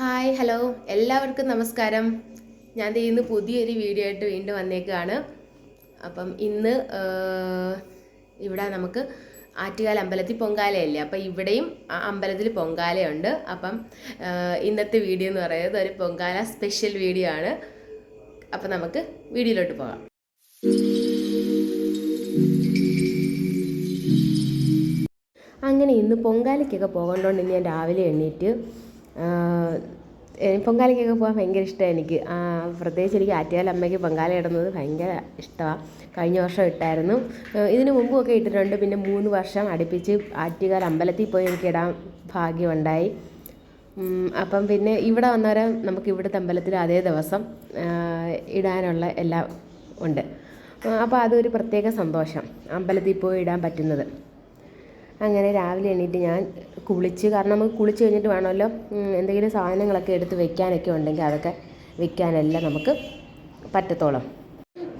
Hi hello. എല്ലാവർക്കും നമസ്കാരം. ഞാൻ ഇന്ന് പുതിയൊരു വീഡിയോ ആയിട്ട് വീണ്ടും വന്നേക്കാണ്. അപ്പം ഇന്ന് ഇവിടെ നമുക്ക് ആറ്റുകാൽ അമ്പലത്തിൽ പൊങ്കാലയല്ലേ? അപ്പം ഇവിടെയും അമ്പലത്തിൽ പൊങ്കാലയുണ്ട്. അപ്പം ഇന്നത്തെ വീഡിയോ എന്ന് പറയുന്നത് ഒരു പൊങ്കാല സ്പെഷ്യൽ വീഡിയോ ആണ്. അപ്പം നമുക്ക് വീഡിയോയിലോട്ട് പോകാം. അങ്ങനെ ഇന്ന് പൊങ്കാലയ്ക്കൊക്കെ പോകേണ്ടതുകൊണ്ട് ഞാൻ രാവിലെ എണ്ണീറ്റ് പൊങ്കാലയ്ക്കൊക്കെ പോകാൻ ഭയങ്കര ഇഷ്ടമാണ് എനിക്ക്. പ്രത്യേകിച്ച് എനിക്ക് ആറ്റുകാൽ അമ്മയ്ക്ക് പൊങ്കാല ഇടുന്നത് ഭയങ്കര ഇഷ്ടമാണ് കഴിഞ്ഞ വർഷം ഇട്ടായിരുന്നു. ഇതിനു മുമ്പും ഒക്കെ ഇട്ടിട്ടുണ്ട്. പിന്നെ മൂന്ന് വർഷം അടുപ്പിച്ച് ആറ്റുകാൽ അമ്പലത്തിൽ പോയി എനിക്ക് ഇടാൻ ഭാഗ്യമുണ്ടായി. അപ്പം പിന്നെ ഇവിടെ വന്നവരെ നമുക്ക് ഇവിടുത്തെ അമ്പലത്തിൽ അതേ ദിവസം ഇടാനുള്ള എല്ലാം ഉണ്ട്. അപ്പോൾ അതൊരു പ്രത്യേക സന്തോഷം അമ്പലത്തിൽ പോയി ഇടാൻ പറ്റുന്നത്. അങ്ങനെ രാവിലെ എണീറ്റ് ഞാൻ കുളിച്ച് കാരണം നമുക്ക് കുളിച്ച് കഴിഞ്ഞിട്ട് വേണമല്ലോ എന്തെങ്കിലും സാധനങ്ങളൊക്കെ എടുത്ത് വെക്കാനൊക്കെ ഉണ്ടെങ്കിൽ അതൊക്കെ വെക്കാനെല്ലാം നമുക്ക് പറ്റത്തോളം.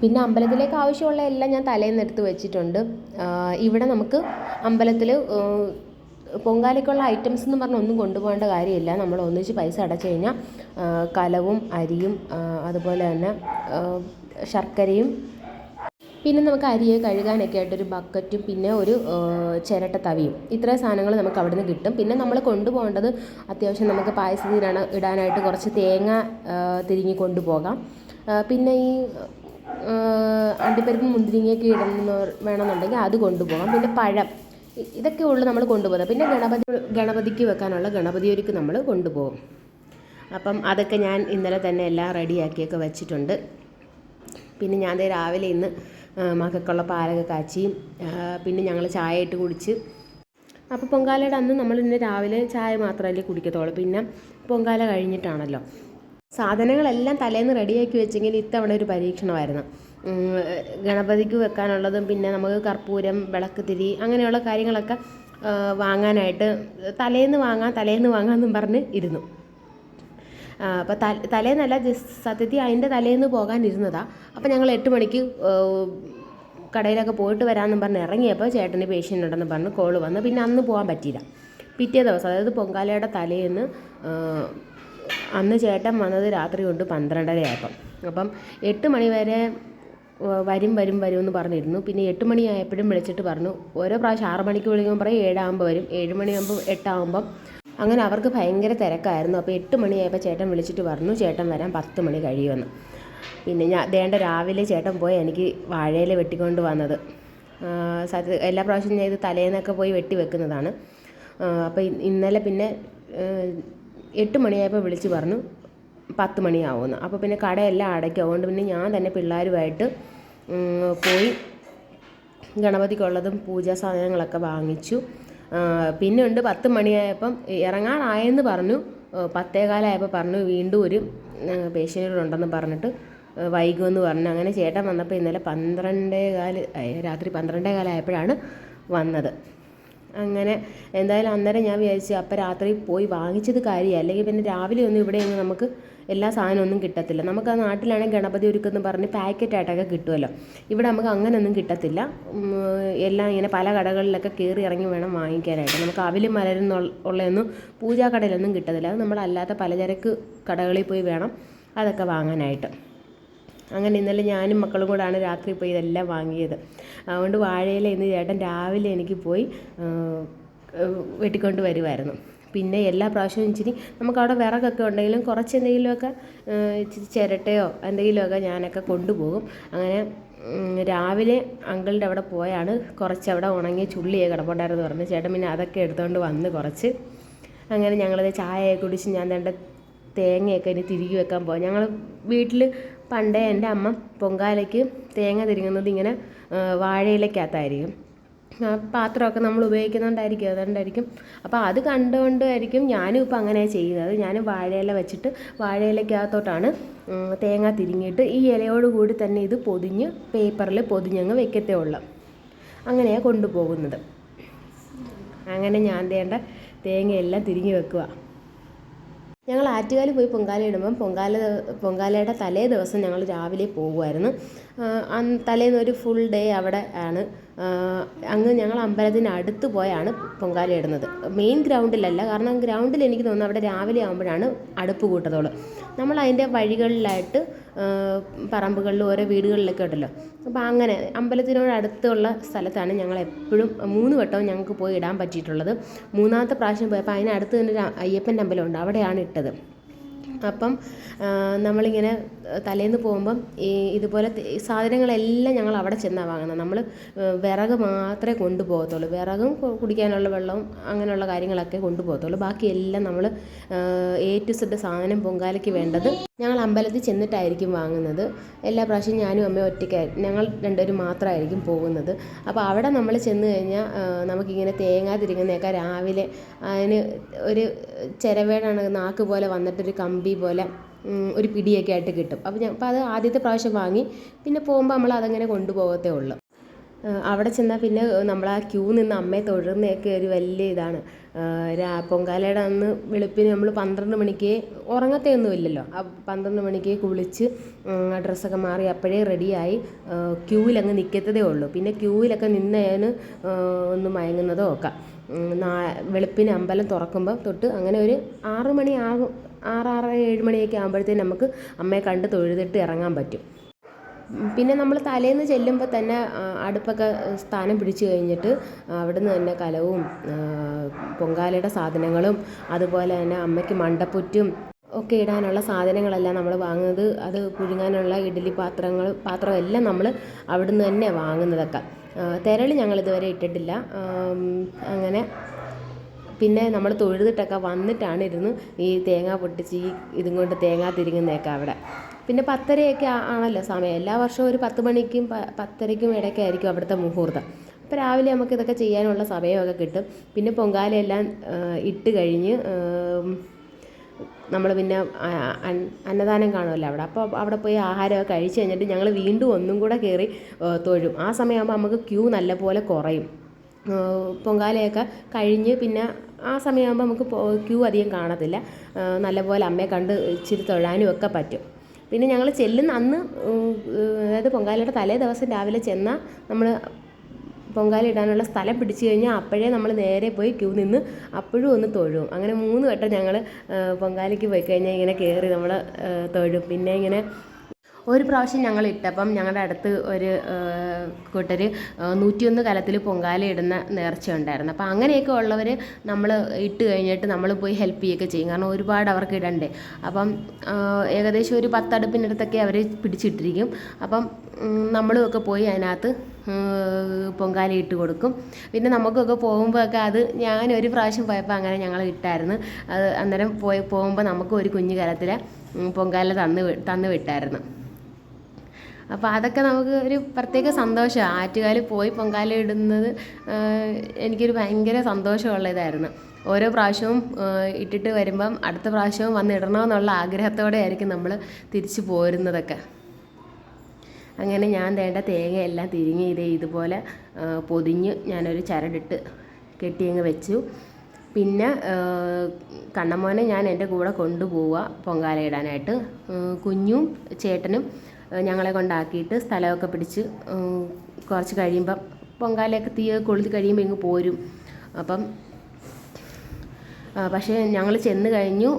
പിന്നെ അമ്പലത്തിലേക്ക് ആവശ്യമുള്ള എല്ലാം ഞാൻ തലേന്ന് എടുത്ത് വെച്ചിട്ടുണ്ട്. ഇവിടെ നമുക്ക് അമ്പലത്തിൽ പൊങ്കാലയ്ക്കുള്ള ഐറ്റംസ് എന്ന് പറഞ്ഞാൽ ഒന്നും കൊണ്ടുപോകേണ്ട കാര്യമില്ല. നമ്മൾ ഒന്നിച്ച് പൈസ അടച്ചു കഴിഞ്ഞാൽ കലവും അരിയും അതുപോലെ തന്നെ ശർക്കരയും പിന്നെ നമുക്ക് അരിയെ കഴുകാനൊക്കെ ആയിട്ടൊരു ബക്കറ്റും പിന്നെ ഒരു ചിരട്ട തവിയും. ഇത്രയും സാധനങ്ങൾ നമുക്ക് അവിടെ നിന്ന് കിട്ടും. പിന്നെ നമ്മൾ കൊണ്ടുപോകേണ്ടത് അത്യാവശ്യം നമുക്ക് പായസത്തിനാണ് ഇടാനായിട്ട് കുറച്ച് തേങ്ങ തിരിങ്ങി കൊണ്ടുപോകാം. പിന്നെ ഈ അണ്ടിപ്പരിപ്പ് മുന്തിരിങ്ങയൊക്കെ ഇടുന്ന വേണമെന്നുണ്ടെങ്കിൽ അത് കൊണ്ടുപോകാം. പിന്നെ പഴം ഇതൊക്കെ ഉള്ളു നമ്മൾ കൊണ്ടുപോകുന്നത്. പിന്നെ ഗണപതി ഗണപതിക്ക് വെക്കാനുള്ള ഗണപതി ഒരുക്ക് നമ്മൾ കൊണ്ടുപോകും. അപ്പം അതൊക്കെ ഞാൻ ഇന്നലെ തന്നെ എല്ലാം റെഡിയാക്കിയൊക്കെ വെച്ചിട്ടുണ്ട്. പിന്നെ ഞാൻ രാവിലെ ഇന്ന് മക്കൾക്കുള്ള പാലൊക്കെ കാച്ചി പിന്നെ ഞങ്ങൾ ചായ ഇട്ട് കുടിച്ച്. അപ്പോൾ പൊങ്കാലയുടെ അന്ന് നമ്മൾ ഇന്ന് രാവിലെ ചായ മാത്രമല്ലേ കുടിക്കത്തുള്ളൂ. പിന്നെ പൊങ്കാല കഴിഞ്ഞിട്ടാണല്ലോ. സാധനങ്ങളെല്ലാം തലേന്ന് റെഡിയാക്കി വെച്ചെങ്കിൽ ഇത്തവണ ഒരു പരീക്ഷണമായിരുന്നു. ഗണപതിക്ക് വെക്കാനുള്ളതും പിന്നെ നമുക്ക് കർപ്പൂരം വിളക്ക് തിരി അങ്ങനെയുള്ള കാര്യങ്ങളൊക്കെ വാങ്ങാനായിട്ട് തലേന്ന് വാങ്ങാം തലേന്ന് വാങ്ങാമെന്നും പറഞ്ഞ് ഇരുന്നു. അപ്പോൾ തലേന്നല്ല ജസ്റ്റ് സത്യത്തിൽ അതിന്റെ തലേന്ന് പോകാൻ ഇരുന്നതാണ് അപ്പോൾ ഞങ്ങൾ എട്ട് മണിക്ക് കടയിലൊക്കെ പോയിട്ട് വരാമെന്നും പറഞ്ഞ് ഇറങ്ങിയപ്പോൾ ചേട്ടന് പേഷ്യന്റ് ഉണ്ടെന്ന് പറഞ്ഞ് കോൾ വന്ന്. പിന്നെ അന്ന് പോകാൻ പറ്റിയില്ല. പിറ്റേ ദിവസം അതായത് പൊങ്കാലയുടെ തലേന്ന് അന്ന് ചേട്ടൻ വന്നത് രാത്രി കൊണ്ട് പന്ത്രണ്ടരയായപ്പം. അപ്പം എട്ട് മണി വരെ വരും വരും വരും എന്ന് പറഞ്ഞിരുന്നു. പിന്നെ എട്ട് മണിയായപ്പോഴും വിളിച്ചിട്ട് പറഞ്ഞു ഓരോ പ്രാവശ്യം ആറ് മണിക്ക് വിളിക്കുമ്പോൾ പറയും ഏഴാകുമ്പോൾ വരും ഏഴ് മണിയാകുമ്പോൾ എട്ടാകുമ്പം അങ്ങനെ അവർക്ക് ഭയങ്കര തിരക്കായിരുന്നു. അപ്പോൾ എട്ട് മണിയായപ്പോൾ ചേട്ടൻ വിളിച്ചിട്ട് പറഞ്ഞു ചേട്ടൻ വരാൻ പത്ത് മണി കഴിയുമെന്ന്. പിന്നെ ഞാൻ ദേണ്ട രാവിലെ ചേട്ടൻ പോയി എനിക്ക് വാഴയില വെട്ടിക്കൊണ്ട് വന്നത്. സത്യ എല്ലാ പ്രാവശ്യം ഞാൻ ഇത് തലേന്നൊക്കെ പോയി വെട്ടി വെക്കുന്നതാണ്. അപ്പോൾ ഇന്നലെ പിന്നെ എട്ട് മണിയായപ്പോൾ വിളിച്ച് പറഞ്ഞു പത്ത് മണിയാവുമെന്ന്. അപ്പോൾ പിന്നെ കടയെല്ലാം അടയ്ക്കും. അതുകൊണ്ട് പിന്നെ ഞാൻ തന്നെ പിള്ളേരുമായിട്ട് പോയി ഗണപതിക്കുള്ളതും പൂജാ സാധനങ്ങളൊക്കെ വാങ്ങിച്ചു. പിന്നെ ഉണ്ട് പത്ത് മണിയായപ്പം ഇറങ്ങാറായെന്ന് പറഞ്ഞു. പത്തേകാലായപ്പോൾ പറഞ്ഞു വീണ്ടും ഒരു പേഷ്യന്റ് ഉണ്ടെന്ന് പറഞ്ഞിട്ട് വൈകുമെന്ന് പറഞ്ഞു. അങ്ങനെ ചേട്ടൻ വന്നപ്പോൾ ഇന്നലെ പന്ത്രണ്ടേ കാൽ രാത്രി പന്ത്രണ്ടേ കാലമായപ്പോഴാണ് വന്നത്. അങ്ങനെ എന്തായാലും അന്നേരം ഞാൻ വിചാരിച്ചു അപ്പം രാത്രി പോയി വാങ്ങിച്ചത് കാര്യമാണ് അല്ലെങ്കിൽ പിന്നെ രാവിലെ ഒന്നും ഇവിടെ ഒന്നും നമുക്ക് എല്ലാ സാധനവും ഒന്നും കിട്ടത്തില്ല. നമുക്ക് ആ നാട്ടിലാണെങ്കിൽ ഗണപതി ഒരുക്കെന്ന് പറഞ്ഞ് പാക്കറ്റായിട്ടൊക്കെ കിട്ടുമല്ലോ ഇവിടെ നമുക്ക് അങ്ങനെയൊന്നും കിട്ടത്തില്ല. എല്ലാം ഇങ്ങനെ പല കടകളിലൊക്കെ കയറി ഇറങ്ങി വേണം വാങ്ങിക്കാനായിട്ട്. നമുക്ക് അവിലും മലരും ഉള്ളതൊന്നും പൂജാ കടയിലൊന്നും കിട്ടത്തില്ല. അത് നമ്മളല്ലാത്ത പലചരക്ക് കടകളിൽ പോയി വേണം അതൊക്കെ വാങ്ങാനായിട്ട്. അങ്ങനെ ഇന്നലെ ഞാനും മക്കളും കൂടാണ് രാത്രി പോയി ഇതെല്ലാം വാങ്ങിയത്. അതുകൊണ്ട് വാഴയില ഇന്ന് ചേട്ടൻ രാവിലെ എനിക്ക് പോയി വെട്ടിക്കൊണ്ട് വരുമായിരുന്നു പിന്നെ എല്ലാ പ്രാവശ്യവും ഇച്ചിരി നമുക്ക് അവിടെ വിറകൊക്കെ ഉണ്ടെങ്കിലും കുറച്ച് എന്തെങ്കിലുമൊക്കെ ഇച്ചിരി ചിരട്ടയോ എന്തെങ്കിലുമൊക്കെ ഞാനൊക്കെ കൊണ്ടുപോകും. അങ്ങനെ രാവിലെ അങ്കിളിന്റെ അവിടെ പോയാണ്. കുറച്ച് അവിടെ ഉണങ്ങിയ ചുള്ളിയെ കിടപ്പുണ്ടായിരുന്നു പറഞ്ഞു. ചേട്ടൻ പിന്നെ അതൊക്കെ എടുത്തുകൊണ്ട് വന്ന് കുറച്ച്. അങ്ങനെ ഞങ്ങളത് ചായയൊക്കെ കുടിച്ച് ഞാൻ തേങ്ങയൊക്കെ ഇനി തിരികെ വെക്കാൻ പോകാം ഞങ്ങൾ വീട്ടിൽ പണ്ടേ എന്റെ അമ്മ പൊങ്കാലയ്ക്ക് തേങ്ങ തിരുങ്ങുന്നത് ഇങ്ങനെ വാഴയിലേക്കകത്തായിരിക്കും. ആ പാത്രമൊക്കെ നമ്മൾ ഉപയോഗിക്കുന്നതുകൊണ്ടായിരിക്കും അതുകൊണ്ടായിരിക്കും. അപ്പോൾ അത് കണ്ടുകൊണ്ടായിരിക്കും ഞാനും ഇപ്പോൾ അങ്ങനെ ചെയ്യുന്നത്. ഞാൻ വാഴയില വെച്ചിട്ട് വാഴയിലക്കകത്തോട്ടാണ് തേങ്ങ തിരിഞ്ഞിട്ട് ഈ ഇലയോട് കൂടി തന്നെ ഇത് പൊതിഞ്ഞ് പേപ്പറിൽ പൊതിഞ്ഞങ്ങ് വെക്കത്തേ ഉള്ളൂ. അങ്ങനെയാണ് കൊണ്ടുപോകുന്നത്. അങ്ങനെ ഞാൻ തേണ്ട തേങ്ങയെല്ലാം തിരിഞ്ഞ് വെക്കുക ഞങ്ങൾ ആറ്റുകാൽ പോയി പൊങ്കാല ഇടുമ്പം പൊങ്കാല പൊങ്കാലയുടെ തലേ ദിവസം ഞങ്ങൾ രാവിലെ പോകുമായിരുന്നു തലേന്ന് ഒരു ഫുൾ ഡേ അവിടെ ആണ്. അങ്ങ് ഞങ്ങൾ അമ്പലത്തിന് അടുത്ത് പോയാണ് പൊങ്കാല ഇടുന്നത്. മെയിൻ ഗ്രൗണ്ടിലല്ല കാരണം ഗ്രൗണ്ടിൽ എനിക്ക് തോന്നുന്നു അവിടെ രാവിലെ ആകുമ്പോഴാണ് അടുപ്പ് കൂട്ടത്തുള്ളൂ. നമ്മൾ അതിന്റെ വഴികളിലായിട്ട് പറമ്പുകളിലും ഓരോ വീടുകളിലൊക്കെ ഉണ്ടല്ലോ. അപ്പോൾ അങ്ങനെ അമ്പലത്തിനോട് അടുത്തുള്ള സ്ഥലത്താണ് ഞങ്ങൾ എപ്പോഴും മൂന്ന് വട്ടവും ഞങ്ങൾക്ക് പോയി ഇടാൻ പറ്റിയിട്ടുള്ളത്. മൂന്നാമത്തെ പ്രാവശ്യം പോയപ്പോൾ അതിനടുത്ത് തന്നെ ഒരു അയ്യപ്പന്റെ അമ്പലമുണ്ട് അവിടെയാണ് ഇട്ടത്. അപ്പം നമ്മളിങ്ങനെ തലേന്ന് പോകുമ്പം ഈ ഇതുപോലെ സാധനങ്ങളെല്ലാം ഞങ്ങൾ അവിടെ ചെന്നാണ് വാങ്ങുന്നത്. നമ്മൾ വിറക് മാത്രമേ കൊണ്ടുപോകത്തുള്ളൂ. വിറകും കുടിക്കാനുള്ള വെള്ളവും അങ്ങനെയുള്ള കാര്യങ്ങളൊക്കെ കൊണ്ടുപോകത്തുള്ളൂ. ബാക്കിയെല്ലാം നമ്മൾ എ ടു സെഡ് സാധനം പൊങ്കാലയ്ക്ക് വേണ്ടത് ഞങ്ങൾ അമ്പലത്തിൽ ചെന്നിട്ടായിരിക്കും വാങ്ങുന്നത്. എല്ലാ പ്രാവശ്യം ഞാനും അമ്മയും ഒറ്റയ്ക്കായി ഞങ്ങൾ രണ്ടുപേരും മാത്രമായിരിക്കും പോകുന്നത്. അപ്പോൾ അവിടെ നമ്മൾ ചെന്ന് കഴിഞ്ഞാൽ നമുക്കിങ്ങനെ തേങ്ങ തിരിങ്ങുന്നതൊക്കെ രാവിലെ അതിന് ഒരു ചിരവേടാണ് നാക്ക് പോലെ വന്നിട്ടൊരു കമ്പി പോലെ ഒരു പിടിയൊക്കെ ആയിട്ട് കിട്ടും. അപ്പോൾ ഞാൻ അപ്പോൾ അത് ആദ്യത്തെ പ്രാവശ്യം വാങ്ങി. പിന്നെ പോകുമ്പോൾ നമ്മൾ അതങ്ങനെ കൊണ്ടുപോകത്തേ ഉള്ളൂ. അവിടെ ചെന്നാൽ പിന്നെ നമ്മൾ ആ ക്യൂ നിന്ന് അമ്മയെ തൊഴുന്നതൊക്കെ ഒരു വലിയ ഇതാണ്. രാ പൊങ്കാലയുടെ അന്ന് വെളുപ്പിന് നമ്മൾ പന്ത്രണ്ട് മണിക്ക് ഉറങ്ങത്തേ ഒന്നും ഇല്ലല്ലോ. ആ പന്ത്രണ്ട് മണിക്ക് കുളിച്ച് ഡ്രസ്സൊക്കെ മാറി അപ്പോഴേ റെഡിയായി ക്യൂവിലങ്ങ് നിൽക്കത്തതേ ഉള്ളൂ. പിന്നെ ക്യൂവിലൊക്കെ നിന്നതിന് ഒന്ന് മയങ്ങുന്നതോ ഒക്കെ വെളുപ്പിന് അമ്പലം തുറക്കുമ്പോൾ തൊട്ട് അങ്ങനെ ഒരു ആറു മണി ആകും ആറ് ആറ് ഏഴ് മണിയൊക്കെ ആകുമ്പോഴത്തേന് നമുക്ക് അമ്മയെ കണ്ട് തൊഴുതിട്ട് ഇറങ്ങാൻ പറ്റും. പിന്നെ നമ്മൾ തലേന്ന് ചെല്ലുമ്പോൾ തന്നെ അടുപ്പൊക്കെ സ്ഥാനം പിടിച്ചു കഴിഞ്ഞിട്ട് അവിടുന്ന് തന്നെ കലവും പൊങ്കാലയുടെ സാധനങ്ങളും അതുപോലെ തന്നെ അമ്മയ്ക്ക് മണ്ടപ്പുറ്റും ഒക്കെ ഇടാനുള്ള സാധനങ്ങളെല്ലാം നമ്മൾ വാങ്ങുന്നത്. അത് പുഴുങ്ങാനുള്ള ഇഡ്ഡലി പാത്രങ്ങൾ പാത്രം എല്ലാം നമ്മൾ അവിടുന്ന് തന്നെ വാങ്ങുന്നതൊക്കെ. തെരളി ഞങ്ങൾ ഇതുവരെ ഇട്ടിട്ടില്ല അങ്ങനെ പിന്നെ നമ്മൾ തൊഴുതിട്ടൊക്കെ വന്നിട്ടാണ് ഇരുന്ന് ഈ തേങ്ങ പൊട്ടിച്ച് ഈ ഇതും കൊണ്ട് തേങ്ങ തിരിങ്ങുന്നതൊക്കെ അവിടെ. പിന്നെ പത്തരയൊക്കെ ആണല്ലോ സമയം. എല്ലാ വർഷവും ഒരു പത്ത് മണിക്കും പത്തരയ്ക്കും ഇടയ്ക്ക് ആയിരിക്കും അവിടുത്തെ മുഹൂർത്തം. അപ്പോൾ രാവിലെ നമുക്ക് ഇതൊക്കെ ചെയ്യാനുള്ള സമയമൊക്കെ കിട്ടും. പിന്നെ പൊങ്കാലയെല്ലാം ഇട്ട് കഴിഞ്ഞ് നമ്മൾ പിന്നെ അന്നദാനം കാണുമല്ലോ അവിടെ. അപ്പോൾ അവിടെ പോയി ആഹാരമൊക്കെ കഴിച്ച് കഴിഞ്ഞിട്ട് ഞങ്ങൾ വീണ്ടും ഒന്നും കൂടെ കയറി തൊഴും. ആ സമയമാകുമ്പോൾ നമുക്ക് ക്യൂ നല്ലപോലെ കുറയും. പൊങ്കാലയൊക്കെ കഴിഞ്ഞ് പിന്നെ ആ സമയമാകുമ്പോൾ നമുക്ക് ക്യൂ അധികം കാണത്തില്ല. നല്ലപോലെ അമ്മയെ കണ്ട് ഇച്ചിരി തൊഴാനും ഒക്കെ പറ്റും. പിന്നെ ഞങ്ങൾ ചെല്ലുന്ന അന്ന് അതായത് പൊങ്കാലയുടെ തലേ ദിവസം രാവിലെ ചെന്നാൽ നമ്മൾ പൊങ്കാല ഇടാനുള്ള സ്ഥലം പിടിച്ചു കഴിഞ്ഞാൽ അപ്പോഴേ നമ്മൾ നേരെ പോയി ക്യൂ നിന്ന് അപ്പോഴും ഒന്ന് തൊഴും. അങ്ങനെ മൂന്ന് വട്ടം ഞങ്ങൾ പൊങ്കാലയ്ക്ക് പോയി കഴിഞ്ഞാൽ ഇങ്ങനെ കയറി നമ്മൾ തൊഴും. പിന്നെ ഇങ്ങനെ ഒരു പ്രാവശ്യം ഞങ്ങൾ ഇട്ടപ്പം ഞങ്ങളുടെ അടുത്ത് ഒരു കൂട്ടർ നൂറ്റിയൊന്ന് കലത്തിൽ പൊങ്കാല ഇടുന്ന നേർച്ച ഉണ്ടായിരുന്നു. അപ്പോൾ അങ്ങനെയൊക്കെ ഉള്ളവർ നമ്മൾ ഇട്ട് കഴിഞ്ഞിട്ട് നമ്മൾ പോയി ഹെൽപ്പ് ചെയ്യുകയൊക്കെ ചെയ്യും. കാരണം ഒരുപാട് അവർക്ക് ഇടണ്ടേ. അപ്പം ഏകദേശം ഒരു പത്തടുപ്പിനടുത്തൊക്കെ അവർ പിടിച്ചിട്ടിരിക്കും. അപ്പം നമ്മളും ഒക്കെ പോയി അതിനകത്ത് പൊങ്കാല ഇട്ട് കൊടുക്കും. പിന്നെ നമുക്കൊക്കെ പോകുമ്പോഴൊക്കെ അത് ഞാൻ ഒരു പ്രാവശ്യം പോയപ്പോൾ അങ്ങനെ ഞങ്ങൾ ഇട്ടായിരുന്നു. അത് അന്നേരം പോയി പോകുമ്പോൾ നമുക്ക് ഒരു കുഞ്ഞു കലത്തിൽ പൊങ്കാല തന്നു തന്ന് വിട്ടായിരുന്നു. അപ്പോൾ അതൊക്കെ നമുക്ക് ഒരു പ്രത്യേക സന്തോഷമാണ് ആറ്റുകാൽ പോയി പൊങ്കാല ഇടുന്നത് എനിക്കൊരു ഭയങ്കര സന്തോഷമുള്ള ഇതായിരുന്നു ഓരോ പ്രാവശ്യവും ഇട്ടിട്ട് വരുമ്പം അടുത്ത പ്രാവശ്യവും വന്ന് ഇടണമെന്നുള്ള ആഗ്രഹത്തോടെ ആയിരിക്കും നമ്മൾ തിരിച്ചു പോരുന്നതൊക്കെ. അങ്ങനെ ഞാൻ വേണ്ട തേങ്ങയെല്ലാം തിരിഞ്ഞ് ഇതേ ഇതുപോലെ പൊതിഞ്ഞ് ഞാനൊരു ചരടിട്ട് കെട്ടിയങ്ങ് വെച്ചു. പിന്നെ കണ്ണമോനെ ഞാൻ എന്റെ കൂടെ കൊണ്ടുപോവുക പൊങ്കാല ഇടാനായിട്ട്. കുഞ്ഞും ചേട്ടനും ഞങ്ങളെ കൊണ്ടാക്കിയിട്ട് സ്ഥലമൊക്കെ പിടിച്ച് കുറച്ച് കഴിയുമ്പം പൊങ്കാലയൊക്കെ തീ കൊളുത്തി കഴിയുമ്പോൾ ഇങ്ങ് പോരും. അപ്പം പക്ഷേ ഞങ്ങൾ ചെന്ന് കഴിഞ്ഞു.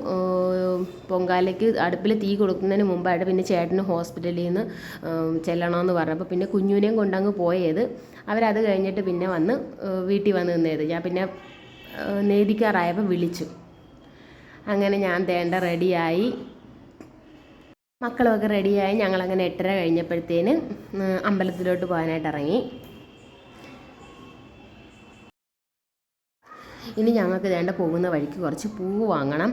പൊങ്കാലയ്ക്ക് അടുപ്പിൽ തീ കൊടുക്കുന്നതിന് മുമ്പായിട്ട് പിന്നെ ചേട്ടന് ഹോസ്പിറ്റലിൽ നിന്ന് ചെല്ലണമെന്ന് പറഞ്ഞപ്പോൾ പിന്നെ കുഞ്ഞുവിനെയും കൊണ്ടങ്ങ് പോയത്. അവരത് കഴിഞ്ഞിട്ട് പിന്നെ വന്ന് വീട്ടിൽ വന്ന് നിന്നത്. ഞാൻ പിന്നെ നേദിക്കാറായപ്പോൾ വിളിച്ചു. അങ്ങനെ ഞാൻ തേണ്ട റെഡിയായി. മക്കളുമൊക്കെ റെഡിയായി ഞങ്ങളങ്ങനെ എട്ടര കഴിഞ്ഞപ്പോഴത്തേന് അമ്പലത്തിലോട്ട് പോകാനായിട്ട് ഇറങ്ങി. ഇനി ഞങ്ങൾക്ക് വേണ്ട പോകുന്ന വഴിക്ക് കുറച്ച് പൂവ് വാങ്ങണം.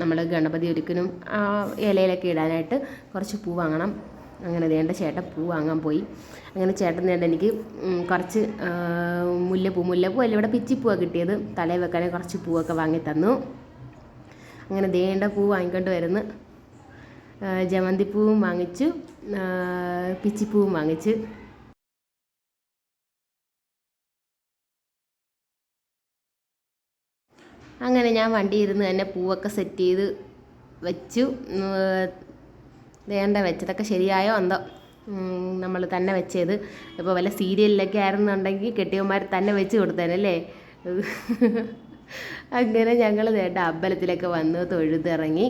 നമ്മൾ ഗണപതി ഒരുക്കിനും ഇലയിലൊക്കെ ഇടാനായിട്ട് കുറച്ച് പൂ വാങ്ങണം. അങ്ങനെ വേണ്ട ചേട്ടൻ പൂ വാങ്ങാൻ പോയി. അങ്ങനെ ചേട്ടൻ വേണ്ട എനിക്ക് കുറച്ച് മുല്ലപ്പൂ മുല്ലപ്പൂ അല്ല ഇവിടെ പിച്ചിപ്പൂവാണ് കിട്ടിയത്. തലയിൽ വെക്കാനേ കുറച്ച് പൂവൊക്കെ വാങ്ങി തന്നു അങ്ങനെ ദേണ്ട പൂ വാങ്ങിക്കൊണ്ട് വരുന്നു. ജമന്തിപ്പൂവും വാങ്ങിച്ചു. പിച്ചിപ്പൂവും വാങ്ങിച്ചു. അങ്ങനെ ഞാൻ വണ്ടി ഇരുന്ന് തന്നെ പൂവൊക്കെ സെറ്റ് ചെയ്ത് വെച്ചു. വേണ്ട വെച്ചതൊക്കെ ശരിയായോ എന്തോ. നമ്മൾ തന്നെ വെച്ചത്. ഇപ്പോൾ വല്ല സീരിയലിലൊക്കെ ആയിരുന്നുണ്ടെങ്കിൽ കെട്ടിയന്മാർ തന്നെ വെച്ച് കൊടുത്തേനല്ലേ അങ്ങനെ ഞങ്ങൾ നേട്ട അമ്പലത്തിലൊക്കെ വന്ന് തൊഴുതിറങ്ങി.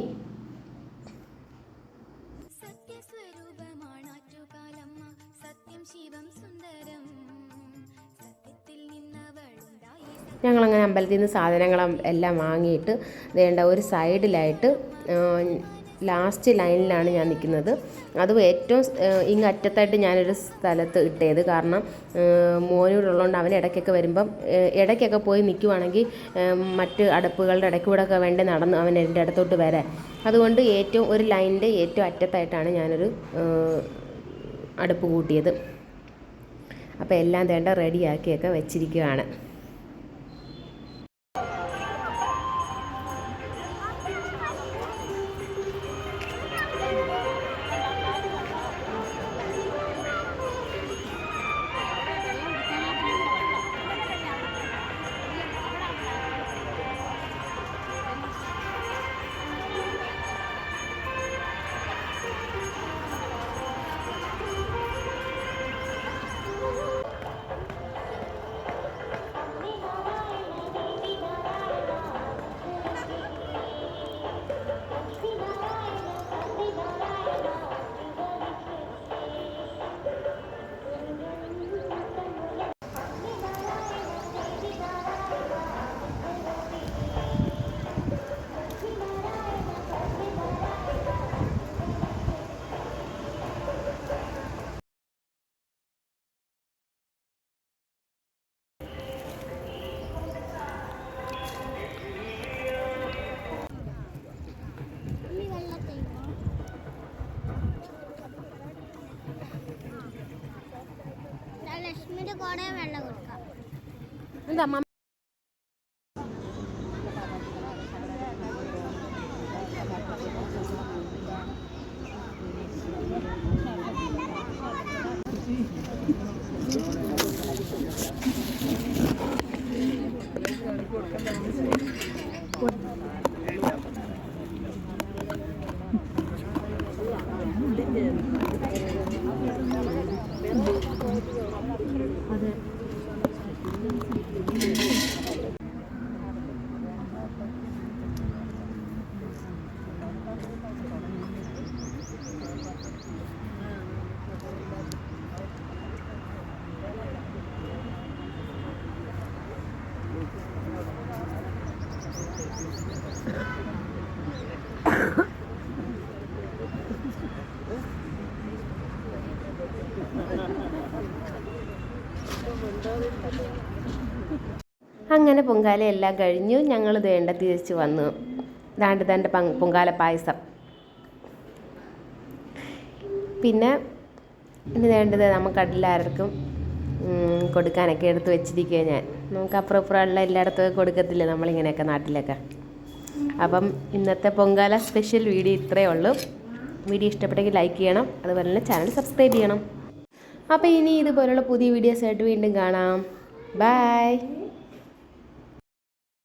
ഞങ്ങളങ്ങനെ അമ്പലത്തിൽ നിന്ന് സാധനങ്ങളും എല്ലാം വാങ്ങിയിട്ട് വേണ്ട ഒരു സൈഡിലായിട്ട് ലാസ്റ്റ് ലൈനിലാണ് ഞാൻ നിൽക്കുന്നത്. അതും ഏറ്റവും ഇങ്ങ് അറ്റത്തായിട്ട് ഞാനൊരു സ്ഥലത്ത് ഇട്ടേത്. കാരണം മോനൂടുള്ളതുകൊണ്ട് അവൻ ഇടയ്ക്കൊക്കെ വരുമ്പം ഇടയ്ക്കൊക്കെ പോയി നിൽക്കുവാണെങ്കിൽ മറ്റ് അടുപ്പുകളുടെ ഇടയ്ക്കൂടെ ഒക്കെ വേണ്ടി നടന്ന് അവൻ എന്റെ അടുത്തോട്ട് വരാൻ. അതുകൊണ്ട് ഏറ്റവും ഒരു ലൈനിന്റെ ഏറ്റവും അറ്റത്തായിട്ടാണ് ഞാനൊരു അടുപ്പ് കൂട്ടിയത്. അപ്പോൾ എല്ലാം തേണ്ട റെഡിയാക്കിയൊക്കെ വെച്ചിരിക്കുകയാണ് കൂടെ വെള്ളം കൊടുക്കാം. എന്താ അമ്മ പൊങ്കാല എല്ലാം കഴിഞ്ഞു. ഞങ്ങൾ വേണ്ട തിരിച്ച് വന്നു. ദാണ്ട് ദാണ്ട് പങ് പൊങ്കാല പായസം. പിന്നെ ഇനി വേണ്ടത് നമുക്കെല്ലാവർക്കും കൊടുക്കാനൊക്കെ എടുത്ത് വെച്ചിരിക്കുക ഞാൻ. നമുക്ക് അപ്പുറം ഇപ്പുറമുള്ള എല്ലായിടത്തും കൊടുക്കത്തില്ലേ നമ്മളിങ്ങനെയൊക്കെ നാട്ടിലൊക്കെ? അപ്പം ഇന്നത്തെ പൊങ്കാല സ്പെഷ്യൽ വീഡിയോ ഇത്രയേ ഉള്ളൂ. വീഡിയോ ഇഷ്ടപ്പെട്ടെങ്കിൽ ലൈക്ക് ചെയ്യണം. അതുപോലെ തന്നെ ചാനൽ സബ്സ്ക്രൈബ് ചെയ്യണം. അപ്പോൾ ഇനി ഇതുപോലുള്ള പുതിയ വീഡിയോസായിട്ട് വീണ്ടും കാണാം. ബൈ